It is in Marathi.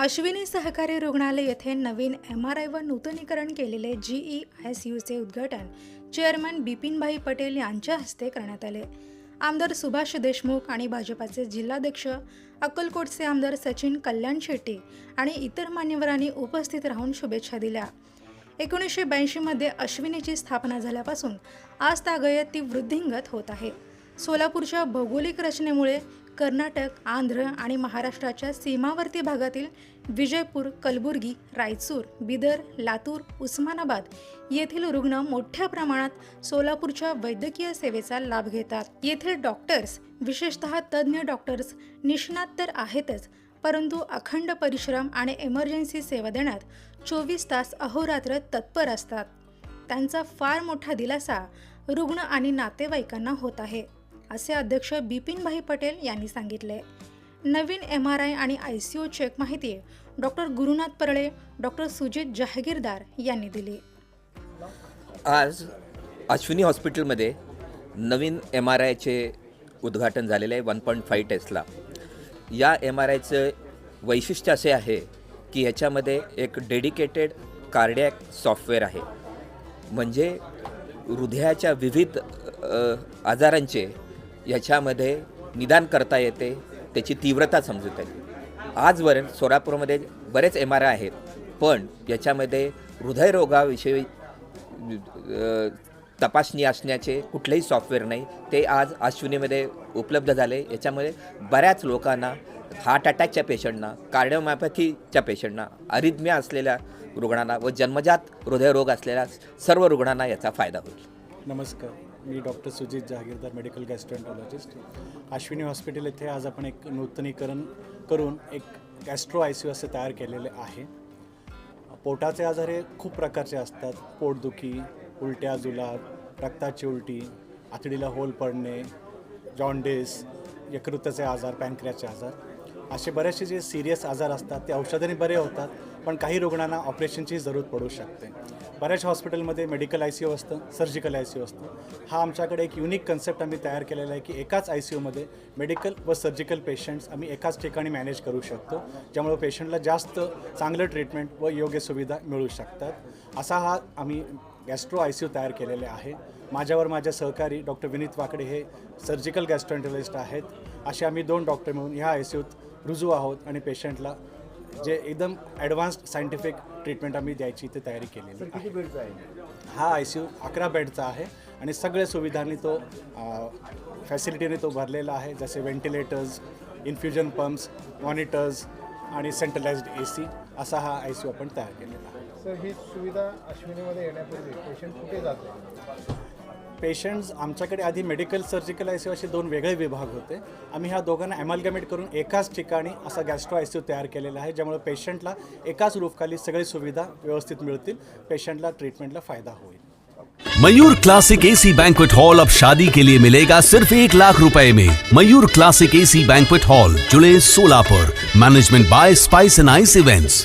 अश्विनी सहकारी रुग्णालय येथे नवीन एम आर आय व नूतनीकरण केलेले जीई आय एस यूचे उद्घाटन चेअरमन बिपिनभाई पटेल यांच्या हस्ते करण्यात आले. आमदार सुभाष देशमुख आणि भाजपाचे जिल्हाध्यक्ष अक्कलकोटचे आमदार सचिन कल्याण शेट्टी आणि इतर मान्यवरांनी उपस्थित राहून शुभेच्छा दिल्या. एकोणीसशे ब्याऐंशीमध्ये अश्विनीची स्थापना झाल्यापासून आज तागयत ती वृद्धिंगत होत आहे. सोलापूरच्या भौगोलिक रचनेमुळे कर्नाटक आंध्र आणि महाराष्ट्राच्या सीमावर्ती भागातील विजयपूर कलबुर्गी रायचूर बिदर लातूर उस्मानाबाद येथील रुग्ण मोठ्या प्रमाणात सोलापूरच्या वैद्यकीय सेवेचा लाभ घेतात. येथील डॉक्टर्स विशेषतः तज्ज्ञ डॉक्टर्स निष्णात तर आहेतच परंतु अखंड परिश्रम आणि इमर्जन्सी सेवा देण्यात चोवीस तास अहोरात्र तत्पर असतात. त्यांचा फार मोठा दिलासा रुग्ण आणि नातेवाईकांना होत आहे. असे अध्यक्ष बिपिनभाई पटेल यांनी सांगितले. नवीन एम आर आय आणि आय सी ओ चेक माहिती डॉक्टर गुरुनाथ परळे डॉक्टर सुजित जहागीरदार यांनी दिली. आज अश्विनी हॉस्पिटलमध्ये नवीन एम आर आयचे उद्घाटन झालेले आहे वन पॉईंट फाईव्ह टेस्टला या एम आर आयचं वैशिष्ट्य असे आहे की याच्यामध्ये एक डेडिकेटेड कार्डियॅक सॉफ्टवेअर आहे. म्हणजे हृदयाच्या विविध आजारांचे याच्यामध्ये निदान करता येते त्याची तीव्रता समजता येते. आजवर सोलापूरमध्ये बरेच एम आर आय आहेत पण याच्यामध्ये हृदयरोगाविषयी तपासणी असण्याचे कुठलेही सॉफ्टवेअर नाही. ते आज अश्विनीमध्ये उपलब्ध झाले. याच्यामुळे बऱ्याच लोकांना हार्ट अटॅकच्या पेशंटना कार्डिओमॅपॅथीच्या पेशंटना अरिथमिया असलेल्या रुग्णांना व जन्मजात हृदयरोग असलेल्या सर्व रुग्णांना याचा फायदा होईल. नमस्कार. मी doctor Sujit Jahagirdar medical gastroenterologist Ashwini hospital येथे आज आपण एक नूतनीकरण करून एक गॅस्ट्रो आय सी यू असे तयार केलेले आहे. पोटाचे आजार हे खूप प्रकारचे असतात. पोटदुखी उलट्या जुलाब रक्ताची उलटी आतडीला होल पडणे जॉन्डिस यकृताचे आजार पॅनक्रियाचे आजार. असे बरेचसे जे सिरियस आजार असतात ते औषधाने बरे होतात पण काही रुग्णांना ऑपरेशनची जरूर पडू शकते. बऱ्याच हॉस्पिटलमध्ये मेडिकल आय सी यू असतं सर्जिकल आय सी यू असतं. हा आमच्याकडे एक युनिक कन्सेप्ट आम्ही तयार केलेला आहे की एकाच आय सी यूमध्ये मेडिकल व सर्जिकल पेशंट्स आम्ही एकाच ठिकाणी मॅनेज करू शकतो ज्यामुळे पेशंटला जास्त चांगलं ट्रीटमेंट व योग्य सुविधा मिळू शकतात. असा हा आम्ही गॅस्ट्रो आय सी यू तयार केलेले आहे. माझ्यावर माझ्या सहकारी डॉक्टर विनीत वाकडे हे सर्जिकल गॅस्ट्रोएंटलिस्ट आहेत. असे आम्ही दोन डॉक्टर मिळून ह्या आय सी यूत रुजू आहोत आणि पेशंटला जे एकदम ॲडव्हान्स्ड सायंटिफिक ट्रीटमेंट आम्ही द्यायची इथे तयारी केलेली आहे. हा आय सी यू अकरा बेडचा आहे आणि सगळ्या सुविधांनी तो फॅसिलिटीने तो भरलेला आहे जसे व्हेंटिलेटर्स इन्फ्युजन पंप्स मॉनिटर्स आणि सेंट्रलाइज्ड ए सी असा हा आय सी यू आपण तयार केलेला आहे. सर ही सुविधा अश्विनीमध्ये येण्यापूर्वी पेशंट कुठे जाते पेशंट्स आमच्याकडे आधी मेडिकल सर्जिकल आय सी असे दोन वेगळे विभाग होते. आम्ही ह्या दोघांना ॲमॅलगमेट करून एकाच ठिकाणी असा गॅस्ट्रो आय सी यू तयार केलेला आहे ज्यामुळे पेशंटला एकाच रूफखाली सगळी सुविधा व्यवस्थित मिळतील. पेशंटला ट्रीटमेंटला फायदा होईल. Mayur classic AC banquet hall अब शादी के लिए मिलेगा सिर्फ एक लाख रुपए में. Mayur classic AC banquet hall Jule Solapur. Management by spice and ice events